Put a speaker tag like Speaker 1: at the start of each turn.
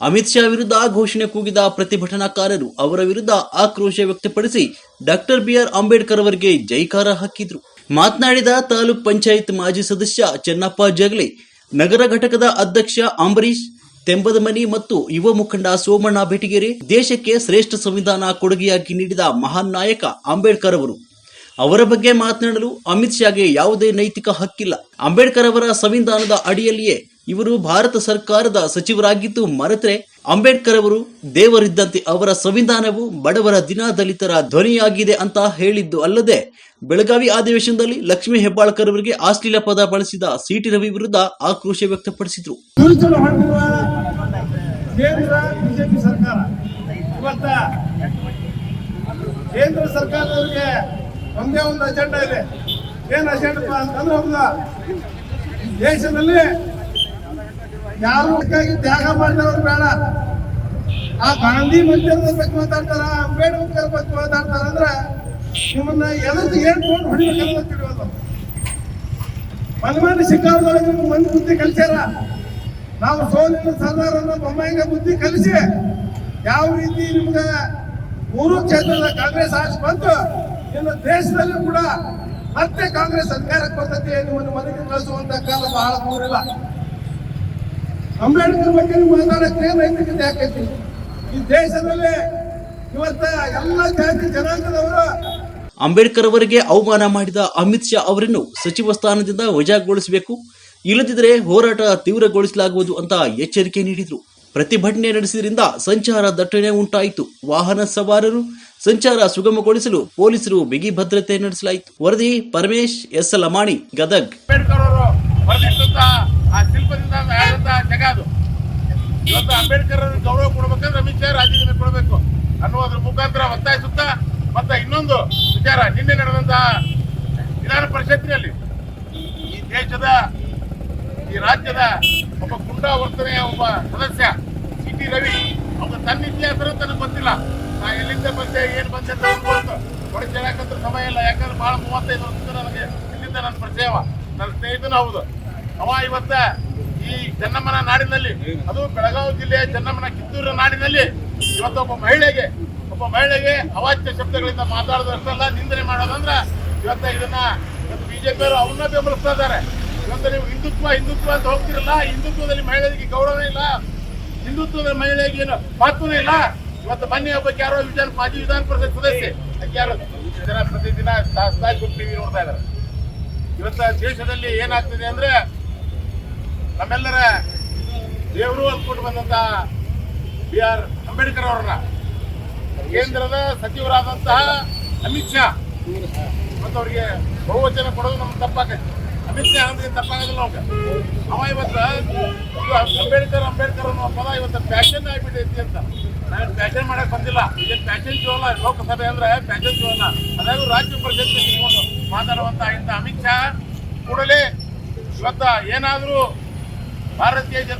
Speaker 1: ಅಮಿತ್ ಶಾ ವಿರುದ್ಧ ಘೋಷಣೆ ಕೂಗಿದ ಪ್ರತಿಭಟನಾಕಾರರು ಅವರ ವಿರುದ್ಧ ಆಕ್ರೋಶ ವ್ಯಕ್ತಪಡಿಸಿ ಡಾಕ್ಟರ್ ಬಿಆರ್ ಅಂಬೇಡ್ಕರ್ ಅವರಿಗೆ ಜೈಕಾರ ಹಾಕಿದ್ರು. ಮಾತನಾಡಿದ ತಾಲೂಕ್ ಪಂಚಾಯತ್ ಮಾಜಿ ಸದಸ್ಯ ಚೆನ್ನಪ್ಪ ಜಗಲಿ, ನಗರ ಘಟಕದ ಅಧ್ಯಕ್ಷ ಅಂಬರೀಶ್ ತೆಂಬದಮನಿ ಮತ್ತು ಯುವ ಮುಖಂಡ ಸೋಮಣ್ಣ ಬೆಟಗೇರಿ ದೇಶಕ್ಕೆ ಶ್ರೇಷ್ಠ ಸಂವಿಧಾನ ಕೊಡುಗೆಯಾಗಿ ನೀಡಿದ ಮಹಾನ್ ನಾಯಕ ಅಂಬೇಡ್ಕರ್ ಅವರು. ಅವರ ಬಗ್ಗೆ ಮಾತನಾಡಲು ಅಮಿತ್ ಶಾಗೆ ಯಾವುದೇ ನೈತಿಕ ಹಕ್ಕಿಲ್ಲ. ಅಂಬೇಡ್ಕರ್ ಅವರ ಸಂವಿಧಾನದ ಅಡಿಯಲ್ಲಿಯೇ ಇವರು ಭಾರತ ಸರ್ಕಾರದ ಸಚಿವರಾಗಿದ್ದು ಮರೆತರೆ, ಅಂಬೇಡ್ಕರ್ ಅವರು ದೇವರಿದ್ದಂತೆ ಅವರ ಸಂವಿಧಾನವು ಬಡವರ ದಿನದಲಿತರ ಧ್ವನಿಯಾಗಿದೆ ಅಂತ ಹೇಳಿದ್ದು ಅಲ್ಲದೆ, ಬೆಳಗಾವಿ ಅಧಿವೇಶನದಲ್ಲಿ ಲಕ್ಷ್ಮೀ ಹೆಬ್ಬಾಳ್ಕರ್ ಅವರಿಗೆ ಅಶ್ಲೀಲ ಪದ ಬಳಸಿದ ಸಿಟಿ ರವಿ ವಿರುದ್ಧ ಆಕ್ರೋಶ ವ್ಯಕ್ತಪಡಿಸಿದ್ರು.
Speaker 2: ಕೇಂದ್ರ ಸರ್ಕಾರ. ಒಂದೇ ಒಂದು ಅಜೆಂಡಾ ಇದೆ. ಏನ್ ಅಜೆಂಡಾ ಅಂತಂದ್ರೆ ಒಂದು ದೇಶದಲ್ಲಿ ಯಾರು ತ್ಯಾಗ ಮಾಡಿದವರು ಬೇಡ. ಆ ಗಾಂಧಿ ಮಂದಿರದ ಬಗ್ಗೆ ಮಾತಾಡ್ತಾರ, ಅಂಬೇಡ್ಕರ್ ಬಗ್ಗೆ ಮಾತಾಡ್ತಾರ ಅಂದ್ರೆ ನಿಮ್ಮನ್ನ ಎದಕ್ಕೆ ಏನ್ ತಗೊಂಡು ಹೊಡಿಬೇಕಂತ ತಿಳಿಯೋದು ಮನಮಾನ ಶಿಕಾರದೊಳಗೆ ಮಂದಿ ಬುದ್ಧಿ ಕಲಿಸ್ಯಾರ. ನಾವು ಸೋಲಿನ ಸರ್ದಾರನ್ನ ಬೊಮ್ಮಾಯಿಗೆ ಬುದ್ಧಿ ಕಲಿಸಿ ಯಾವ ರೀತಿ ನಿಮ್ಗೆ ಮೂರು ಕ್ಷೇತ್ರದ ಕಾಂಗ್ರೆಸ್ ಆಶ್ ಬಂತು ಇನ್ನು ದೇಶದಲ್ಲೂ ಕೂಡ ಮತ್ತೆ ಕಾಂಗ್ರೆಸ್ ಅಧಿಕಾರಕ್ಕೆ ಬರ್ತದೆ ಎನ್ನುವನ್ನು ಮನವಿ ಕಳಿಸುವಂತ ಕಾಲ ಬಹಳ ದೂರಿಲ್ಲ ಅಂಬೇಡ್ಕರ್ ಬಗ್ಗೆ ಮಾತಾಡಕ್ಕೆ ನೈತಿಕತೆ ಯಾಕೈತಿ ಈ ದೇಶದಲ್ಲೇ ಇವತ್ತ ಎಲ್ಲ ಜಾತಿ ಜನಾಂಗದವರು
Speaker 1: ಅಂಬೇಡ್ಕರ್ ಅವರಿಗೆ ಅವಮಾನ ಮಾಡಿದ ಅಮಿತ್ ಶಾ ಅವರನ್ನು ಸಚಿವ ಸ್ಥಾನದಿಂದ ವಜಾಗೊಳಿಸಬೇಕು. ಇಲ್ಲದಿದ್ದರೆ ಹೋರಾಟ ತೀವ್ರಗೊಳಿಸಲಾಗುವುದು ಅಂತ ಎಚ್ಚರಿಕೆ ನೀಡಿದರು. ಪ್ರತಿಭಟನೆ ನಡೆಸಿದ್ರಿಂದ ಸಂಚಾರ ದಟ್ಟಣೆ ಉಂಟಾಯಿತು. ವಾಹನ ಸವಾರರು ಸಂಚಾರ ಸುಗಮಗೊಳಿಸಲು ಪೊಲೀಸರು ಬಿಗಿ ಭದ್ರತೆ ನಡೆಸಲಾಯಿತು. ವರದಿ ಪರಮೇಶ್ ಎಸ್ ಲಮಾಣಿ ಗದಗ್.
Speaker 3: ಅಂಬೇಡ್ಕರ್ ಗೌರವ ಕೊಡ್ಬೇಕಂದ್ರೆ ಅಮಿತ್ ಶಾ ರಾಜೀನಾಮೆ ಕೊಡಬೇಕು. ಅನ್ನೋದ್ರ ಮುಖಾಂತರ ಒತ್ತಾಯಿಸುತ್ತಾ ಮತ್ತೆ ಇನ್ನೊಂದು ವಿಚಾರ ನಿನ್ನೆ ನಡೆದಂತಹ ವಿಧಾನ ಪರಿಷತ್ತಿನಲ್ಲಿ ಈ ದೇಶದ, ಈ ರಾಜ್ಯದ ಒಬ್ಬ ಗುಂಡಾ ವರ್ತನೆಯ ಒಬ್ಬ ಸದಸ್ಯ ಸಿ ಟಿ ರವಿ, ಅವ್ರ ತನ್ನ ಇತಿಹಾಸ ತನಗೆ ಎಲ್ಲಿಂದ ಬಂದೆ, ಏನು ಬಂದೆ ಅಂತ ಹೇಳಕ್ಕಂತ ಸಮಯ ಇಲ್ಲ, ಯಾಕಂದ್ರೆ ಬಹಳ ಮೂವತ್ತೈದು ವರ್ಷದಿಂದ ನನಗೆ ಇಲ್ಲಿಂದ ನನ್ನ ಪರಿಚಯವ ನನ್ನ ಸ್ನೇಹಿತನೂ ಹೌದು. ಅವ ಇವತ್ತ ಈ ಚೆನ್ನಮ್ಮನ ನಾಡಿನಲ್ಲಿ, ಅದು ಬೆಳಗಾವಿ ಜಿಲ್ಲೆಯ ಚೆನ್ನಮ್ಮನ ಕಿತ್ತೂರು ನಾಡಿನಲ್ಲಿ ಇವತ್ತೊಬ್ಬ ಮಹಿಳೆಗೆ, ಒಬ್ಬ ಮಹಿಳೆಗೆ ಅವಾಚ್ಯ ಶಬ್ದಗಳಿಂದ ಮಾತಾಡೋದಷ್ಟಲ್ಲ, ನಿಂದನೆ ಮಾಡೋದಂದ್ರ ಇವತ್ತ ಇದನ್ನ ಇವತ್ತು ಬಿಜೆಪಿಯವರು ಅವನ್ನ ಬೆಂಬಲಿಸ್ತಾ ಇದ್ದಾರೆ. ಇವತ್ತು ನೀವು ಹಿಂದುತ್ವ ಹಿಂದುತ್ವ ಅಂತ ಹೋಗ್ತಿರಲ್ಲ, ಹಿಂದುತ್ವದಲ್ಲಿ ಮಹಿಳೆಯರಿಗೆ ಗೌರವ ಇಲ್ಲ. ಹಿಂದುತ್ವದ ಮಹಿಳೆಗೆ ಏನು ಮಹತ್ವನೇ ಇಲ್ಲ. ಇವತ್ತು ಮೊನ್ನೆ ಒಬ್ಬಕ್ಕೆ ಯಾರೋ ವಿಧಾನ ಮಾಜಿ ವಿಧಾನ ಪರಿಷತ್ ಸದಸ್ಯೆ. ಯಾರೋ ಜನ ಪ್ರತಿದಿನ ತಾಯಿ ಟಿವಿ ನೋಡ್ತಾ ಇದ್ದಾರೆ. ಇವತ್ತ ದೇಶದಲ್ಲಿ ಏನಾಗ್ತಿದೆ ಅಂದ್ರೆ ನಮ್ಮೆಲ್ಲರ ದೇವರು ಅಂದ್ಕೊಂಡು ಬಂದಂತ ಬಿ ಆರ್ ಅಂಬೇಡ್ಕರ್ ಅವರನ್ನ. ಕೇಂದ್ರದ ಸಚಿವರಾದಂತಹ ಅಮಿತ್ ಶಾ. ಮತ್ತು ಅವ್ರಿಗೆ ಬಹುವಚನ ಕೊಡೋದು ನಮ್ಗೆ ತಪ್ಪಾಗತ್ತೆ ಅಮಿತ್ ಶಾ ಅಂದ್ರೆ ತಪ್ಪಾಗೋದಿಲ್ಲ ನಮ್ಗೆ ಅವ ಇವತ್ತು ಅಂಬೇಡ್ಕರ್ ಅಂಬೇಡ್ಕರ್ ಅನ್ನೋ ಪದ ಇವತ್ತು ಫ್ಯಾಷನ್ ಆಗಿಬಿಟ್ಟೈತಿ ಅಂತ. ನಾನು ಫ್ಯಾಷನ್ ಮಾಡಕ್ ಬಂದಿಲ್ಲ. ಈಗ ಶೋ ಅಲ್ಲ ಲೋಕಸಭೆ ಅಂದ್ರೆ ಫ್ಯಾಷನ್ ಶೋ ಅಲ್ಲ ಅದಾದ್ರೂ ರಾಜ್ಯ ಪರಿಷತ್ ನಿಂತ್ಕೊಂಡು ಮಾತಾಡುವಂತ ಇಂಥ ಅಮಿತ್ ಶಾ ಕೂಡಲೇ ಇವತ್ತ ಏನಾದರೂ ಭಾರತೀಯ ಜನತಾ